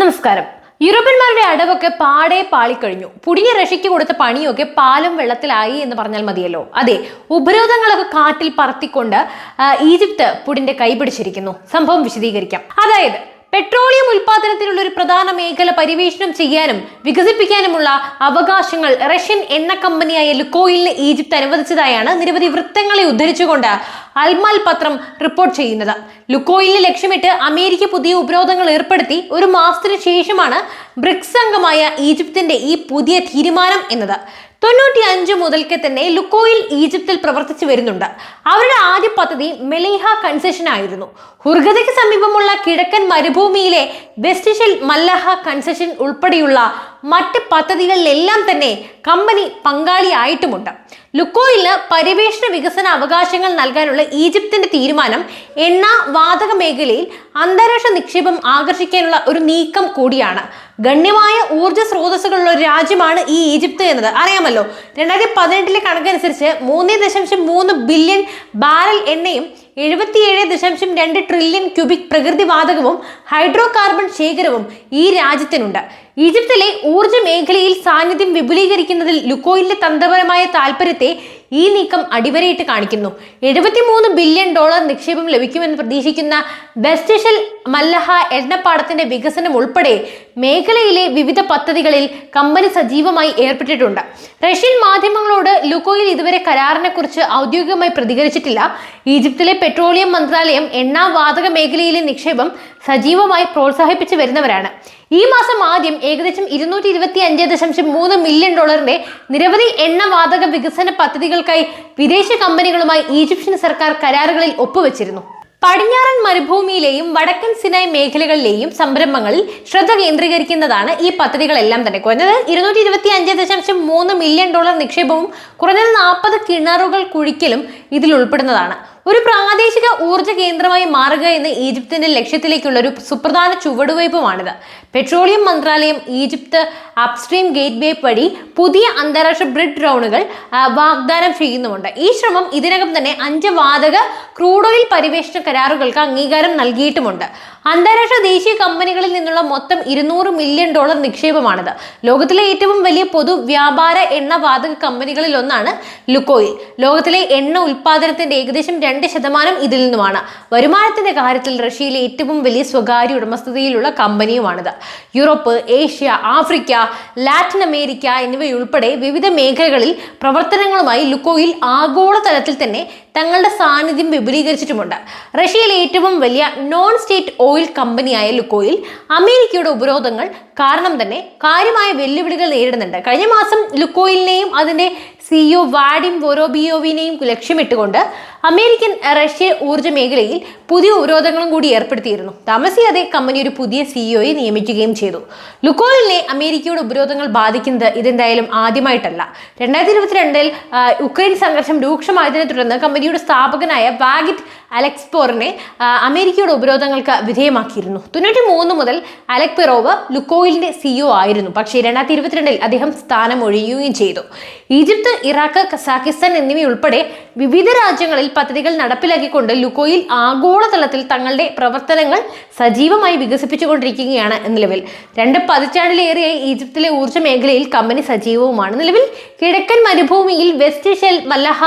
നമസ്കാരം. യൂറോപ്യന്മാരുടെ അടവൊക്കെ പാടെ പാളിക്കഴിഞ്ഞു. പുടിയ റഷ്യയ്ക്ക് കൊടുത്ത പണിയൊക്കെ പാലും വെള്ളത്തിലായി എന്ന് പറഞ്ഞാൽ മതിയല്ലോ. അതെ ഉപരോധങ്ങളൊക്കെ കാറ്റിൽ പറത്തിക്കൊണ്ട് ഈജിപ്ത് പുടിന്റെ കൈപിടിച്ചിരിക്കുന്നു. സംഭവം വിശദീകരിക്കാം. അതായത് പെട്രോളിയം ഉൽപാദനത്തിനുള്ള പ്രധാന മേഖല പരിവേഷണം ചെയ്യാനും വികസിപ്പിക്കാനുമുള്ള അവകാശങ്ങൾ റഷ്യൻ എണ്ണ കമ്പനിയായ ലുക്കോയിലിന് ഈജിപ്ത് അനുവദിച്ചതായാണ് നിരവധി വൃത്തങ്ങളെ ഉദ്ധരിച്ചുകൊണ്ട് അൽമാൽ പത്രം റിപ്പോർട്ട് ചെയ്യുന്നത്. ലുക്കോയിലിനെ ലക്ഷ്യമിട്ട് അമേരിക്ക പുതിയ ഉപരോധങ്ങൾ ഏർപ്പെടുത്തി ഒരു മാസത്തിന് ശേഷമാണ് ബ്രിക്സ് അംഗമായ ഈജിപ്തിന്റെ ഈ പുതിയ തീരുമാനം എന്നത്. തൊണ്ണൂറ്റി അഞ്ച് മുതൽക്ക് തന്നെ ലുക്കോയിൽ ഈജിപ്തിൽ പ്രവർത്തിച്ചു വരുന്നുണ്ട്. അവരുടെ ആദ്യ പദ്ധതി മെലേഹ കൺസെഷൻ ആയിരുന്നു. ഹുർഗതയ്ക്ക് സമീപമുള്ള കിഴക്കൻ മരുഭൂമിയിലെ വെസ്റ്റിഷൽ മല്ലഹ കൺസെഷൻ ഉൾപ്പെടെയുള്ള മറ്റ് പദ്ധതികളിലെല്ലാം തന്നെ കമ്പനി പങ്കാളിയായിട്ടുമുണ്ട്. ലുക്കോയിലിന് പരിവേഷണ വികസന അവകാശങ്ങൾ നൽകാനുള്ള ഈജിപ്തിന്റെ തീരുമാനം എണ്ണ വാതക മേഖലയിൽ അന്താരാഷ്ട്ര നിക്ഷേപം ആകർഷിക്കാനുള്ള ഒരു നീക്കം കൂടിയാണ്. ഗണ്യമായ ഊർജ സ്രോതസ്സുകളുള്ള ഒരു രാജ്യമാണ് ഈ ഈജിപ്ത് എന്നത്. അറിയാമല്ലോ രണ്ടായിരത്തി പതിനെട്ടിലെ കണക്കനുസരിച്ച് മൂന്ന് ദശാംശം മൂന്ന് ബില്യൺ ബാരൽ എണ്ണയും എഴുപത്തിയേഴ് ദശാംശം രണ്ട് ട്രില്യൺ ക്യൂബിക് പ്രകൃതി വാതകവും ഹൈഡ്രോ കാർബൺ ശേഖരവും ഈ രാജ്യത്തിനുണ്ട്. ഈജിപ്തിലെ ഊർജ മേഖലയിൽ സാന്നിധ്യം വിപുലീകരിക്കുന്നതിൽ ലുക്കോയിലിന്റെ തന്ത്രപരമായ താൽപര്യത്തെ ഈ നീക്കം അടിവരയിട്ട് കാണിക്കുന്നു. എഴുപത്തിമൂന്ന് ബില്യൺ ഡോളർ നിക്ഷേപം ലഭിക്കുമെന്ന് പ്രതീക്ഷിക്കുന്ന ബെസ്റ്റിഷൽ മല്ലഹ എണ്ണപ്പാടത്തിന്റെ വികസനം ഉൾപ്പെടെ മേഖലയിലെ വിവിധ പദ്ധതികളിൽ കമ്പനി സജീവമായി ഏർപ്പെട്ടിട്ടുണ്ട്. റഷ്യൻ മാധ്യമങ്ങളോട് ലുക്കോയിൽ ഇതുവരെ കരാറിനെ കുറിച്ച് ഔദ്യോഗികമായി പ്രതികരിച്ചിട്ടില്ല. ഈജിപ്തിലെ പെട്രോളിയം മന്ത്രാലയം എണ്ണ വാതക മേഖലയിലെ നിക്ഷേപം സജീവമായി പ്രോത്സാഹിപ്പിച്ചു വരുന്നവരാണ്. ഈ മാസം ആദ്യം ഏകദേശം ഇരുന്നൂറ്റി ഇരുപത്തി അഞ്ച് ദശാംശം മൂന്ന് മില്യൺ ഡോളറിന്റെ നിരവധി എണ്ണവാതക വികസന പദ്ധതികൾക്കായി വിദേശ കമ്പനികളുമായി ഈജിപ്ഷ്യൻ സർക്കാർ കരാറുകളിൽ ഒപ്പുവെച്ചിരുന്നു. പടിഞ്ഞാറൻ മരുഭൂമിയിലെയും വടക്കൻ സിനായ് മേഖലകളിലെയും സംരംഭങ്ങളിൽ ശ്രദ്ധ കേന്ദ്രീകരിക്കുന്നതാണ് ഈ പദ്ധതികളെല്ലാം തന്നെ. കുറഞ്ഞത് ഇരുന്നൂറ്റി ഇരുപത്തി അഞ്ച് ദശാംശം മൂന്ന് മില്യൺ ഡോളർ നിക്ഷേപവും കുറഞ്ഞത് നാൽപ്പത് കിണറുകൾ കുഴിക്കലും ഇതിൽ ഉൾപ്പെടുന്നതാണ്. ഒരു പ്രാദേശിക ഊർജ കേന്ദ്രമായി മാറുക എന്ന ഈജിപ്തിന്റെ ലക്ഷ്യത്തിലേക്കുള്ള ഒരു സുപ്രധാന ചുവടുവയ്പുമാണിത്. പെട്രോളിയം മന്ത്രാലയം ഈജിപ്ത് അപ്സ്ട്രീം ഗേറ്റ് വേ വഴി പുതിയ അന്താരാഷ്ട്ര ബ്രിഡ് ഡ്രോണുകൾ വാഗ്ദാനം ചെയ്യുന്നുമുണ്ട്. ഈ ശ്രമം ഇതിനകം തന്നെ അഞ്ച് വാതക ക്രൂഡ് ഓയിൽ പരിവേഷണ കരാറുകൾക്ക് അംഗീകാരം നൽകിയിട്ടുമുണ്ട്. അന്താരാഷ്ട്ര ദേശീയ കമ്പനികളിൽ നിന്നുള്ള മൊത്തം ഇരുന്നൂറ് മില്യൺ ഡോളർ നിക്ഷേപമാണിത്. ലോകത്തിലെ ഏറ്റവും വലിയ പൊതു വ്യാപാര എണ്ണ വാതക കമ്പനികളിൽ ഒന്നാണ് ലുക്കോയിൽ ലോകത്തിലെ എണ്ണ ഉൽപാദനത്തിന്റെ ഏകദേശം രണ്ട് ശതമാനം ഇതിൽ നിന്നുമാണ്. വരുമാനത്തിന്റെ കാര്യത്തിൽ റഷ്യയിലെ ഏറ്റവും വലിയ സ്വകാര്യ ഉടമസ്ഥതയിലുള്ള കമ്പനിയുമാണിത്. Europe Asia Africa Latin America എന്നിവയുൾപ്പെടെ വിവിധ മേഖലകളിൽ പ്രവർത്തനങ്ങളുമായി ലുക്കോയിൽ ആഗോളതലത്തിൽ തന്നെ തങ്ങളുടെ സാന്നിധ്യം വിപുലീകരിച്ചിട്ടുമുണ്ട്. റഷ്യയിലെ ഏറ്റവും വലിയ നോൺ സ്റ്റേറ്റ് ഓയിൽ കമ്പനിയായ ലുക്കോയിൽ അമേരിക്കയുടെ ഉപരോധങ്ങൾ കാരണം തന്നെ കാര്യമായ വെല്ലുവിളികൾ നേരിടുന്നുണ്ട്. കഴിഞ്ഞ മാസം ലുക്കോയിലിനെയും അതിന്റെ സിഇഒ വാഡിം വോറോബിയോവിനെയും ലക്ഷ്യമിട്ടുകൊണ്ട് അമേരിക്കൻ റഷ്യ ഊർജ മേഖലയിൽ പുതിയ ഉപരോധങ്ങളും കൂടി ഏർപ്പെടുത്തിയിരുന്നു. താമസിയാതെ കമ്പനി ഒരു പുതിയ സിഇഒയെ നിയമിക്കുകയും ചെയ്തു. ലുക്കോയിലിനെ അമേരിക്കയുടെ ഉപരോധങ്ങൾ ബാധിക്കുന്നത് ഇതെന്തായാലും ആദ്യമായിട്ടല്ല. രണ്ടായിരത്തി ഇരുപത്തിരണ്ടിൽ ഉക്രൈൻ സംഘർഷം രൂക്ഷമായതിനെ തുടർന്ന് കമ്പനിയുടെ സ്ഥാപകനായ വാഗിറ്റ് അലക്സ്പോറിനെ പോറിനെ അമേരിക്കയുടെ ഉപരോധങ്ങൾക്ക് വിധേയമാക്കിയിരുന്നു. തൊണ്ണൂറ്റി മൂന്ന് മുതൽ അലക് പെറോവ് ലുക്കോയിലിന്റെ സിഇഒ ആയിരുന്നു. പക്ഷേ രണ്ടായിരത്തി ഇരുപത്തിരണ്ടിൽ അദ്ദേഹം സ്ഥാനം ഒഴിയുകയും ചെയ്തു. ഈജിപ്ത് ഇറാഖ് കസാഖിസ്ഥാൻ എന്നിവയുൾപ്പെടെ വിവിധ രാജ്യങ്ങളിൽ പദ്ധതികൾ നടപ്പിലാക്കിക്കൊണ്ട് ലുക്കോയിൽ ആഗോളതലത്തിൽ തങ്ങളുടെ പ്രവർത്തനങ്ങൾ സജീവമായി വികസിപ്പിച്ചുകൊണ്ടിരിക്കുകയാണ് നിലവിൽ. രണ്ട് പതിറ്റാണ്ടിലേറെയായി ഈജിപ്തിലെ ഊർജ മേഖലയിൽ കമ്പനി സജീവവുമാണ് നിലവിൽ. കിഴക്കൻ മരുഭൂമിയിൽ വെസ്റ്റ് ഷെൽ മല്ലഹ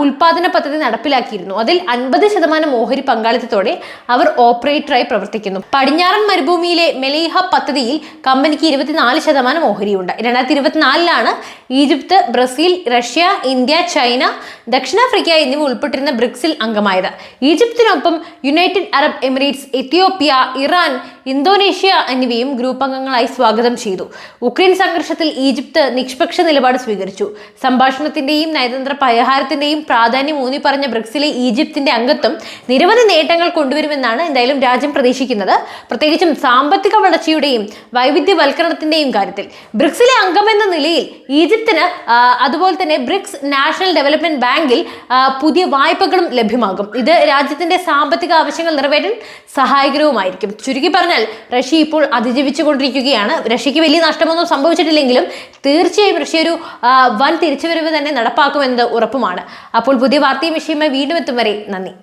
ഉൽപാദന പദ്ധതി നടപ്പിലാക്കിയിരുന്നു. അതിൽ അൻപത് ശതമാനം ഓഹരി പങ്കാളിത്തത്തോടെ അവർ ഓപ്പറേറ്ററായി പ്രവർത്തിക്കുന്നു. പടിഞ്ഞാറൻ മരുഭൂമിയിലെ മെലീഹ പദ്ധതിയിൽ കമ്പനിക്ക് ഇരുപത്തിനാല് ശതമാനം ഓഹരിയുണ്ട്. രണ്ടായിരത്തി ഇരുപത്തിനാലിലാണ് Egypt Brazil Russia India China ദക്ഷിണാഫ്രിക്ക എന്നിവ ഉൾപ്പെട്ടിരുന്ന ബ്രിക്സിൽ അംഗമായത്. ഈജിപ്തിനൊപ്പം United Arab Emirates Ethiopia Iran Indonesia എന്നിവയും ഗ്രൂപ്പ് അംഗങ്ങളായി സ്വാഗതം ചെയ്തു. ഉക്രൈൻ സംഘർഷത്തിൽ ഈജിപ്ത് നിഷ്പക്ഷ നിലപാട് സ്വീകരിച്ചു. സംഭാഷണത്തിന്റെയും നയതന്ത്ര പരിഹാരത്തിന്റെയും പ്രാധാന്യം ഊന്നി പറഞ്ഞ ബ്രിക്സിലെ ഈജിപ്തിന്റെ അംഗത്വം നിരവധി നേട്ടങ്ങൾ കൊണ്ടുവരുമെന്നാണ് എന്തായാലും രാജ്യം പ്രതീക്ഷിക്കുന്നത്. പ്രത്യേകിച്ചും സാമ്പത്തിക വളർച്ചയുടെയും വൈവിധ്യവൽക്കരണത്തിന്റെയും കാര്യത്തിൽ. ബ്രിക്സിലെ അംഗമെന്ന നിലയിൽ ഈജിപ്തിന് അതുപോലെ തന്നെ ബ്രിക്സ് നാഷണൽ ഡെവലപ്മെന്റ് ബാങ്കിൽ പുതിയ വായ്പകളും ലഭ്യമാകും. ഇത് രാജ്യത്തിന്റെ സാമ്പത്തിക ആവശ്യങ്ങൾ നിറവേറ്റാൻ സഹായകരവുമായിരിക്കും. ചുരുക്കി പറഞ്ഞാൽ റഷ്യ ഇപ്പോൾ അതിജീവിച്ചുകൊണ്ടിരിക്കുകയാണ്. റഷ്യക്ക് വലിയ നഷ്ടമൊന്നും സംഭവിച്ചിട്ടില്ലെങ്കിലും തീർച്ചയായും റഷ്യ ഒരു വൻ തിരിച്ചുവരവ് തന്നെ നടപ്പാക്കുമെന്നത് ഉറപ്പുമാണ്. അപ്പോൾ പുതിയ വാർത്തയും വിഷയമായി വീണ്ടും എത്തും വരെ നന്ദി.